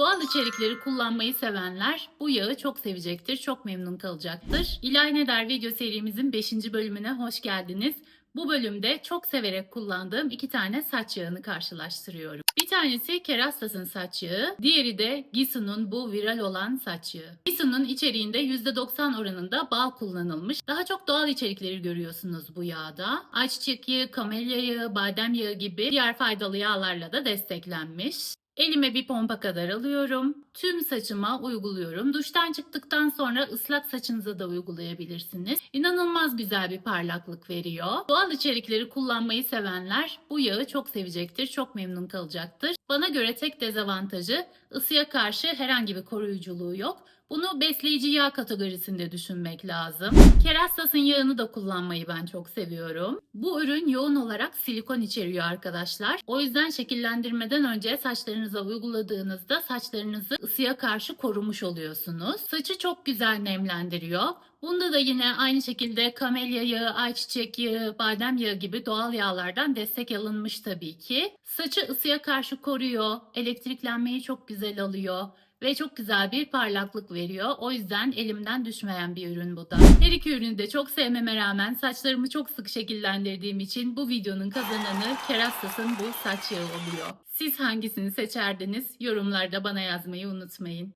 Doğal içerikleri kullanmayı sevenler bu yağı çok sevecektir, çok memnun kalacaktır. İlahi Ne Der video serimizin 5. bölümüne hoş geldiniz. Bu bölümde çok severek kullandığım iki tane saç yağını karşılaştırıyorum. Bir tanesi Kerastas'ın saç yağı, diğeri de Gisu'nun bu viral olan saç yağı. Gisu'nun içeriğinde %90 oranında bal kullanılmış. Daha çok doğal içerikleri görüyorsunuz bu yağda. Ayçiçek yağı, kamelya yağı, badem yağı gibi diğer faydalı yağlarla da desteklenmiş. Elime bir pompa kadar alıyorum. Tüm saçıma uyguluyorum. Duştan çıktıktan sonra ıslak saçınıza da uygulayabilirsiniz. İnanılmaz güzel bir parlaklık veriyor. Doğal içerikleri kullanmayı sevenler bu yağı çok sevecektir, çok memnun kalacaktır. Bana göre tek dezavantajı ısıya karşı herhangi bir koruyuculuğu yok. Bunu besleyici yağ kategorisinde düşünmek lazım. Kerastas'ın yağını da kullanmayı ben çok seviyorum. Bu ürün yoğun olarak silikon içeriyor arkadaşlar. O yüzden şekillendirmeden önce saçlarınıza uyguladığınızda saçlarınızı ısıya karşı korumuş oluyorsunuz. Saçı çok güzel nemlendiriyor. Bunda da yine aynı şekilde kamelya yağı, ayçiçek yağı, badem yağı gibi doğal yağlardan destek alınmış tabii ki. Saçı ısıya karşı koruyor, elektriklenmeyi çok güzel alıyor ve çok güzel bir parlaklık veriyor. O yüzden elimden düşmeyen bir ürün bu da. Her iki ürünü de çok sevmeme rağmen saçlarımı çok sık şekillendirdiğim için bu videonun kazananı Kerastas'ın bu saç yağı oluyor. Siz hangisini seçerdiniz? Yorumlarda bana yazmayı unutmayın.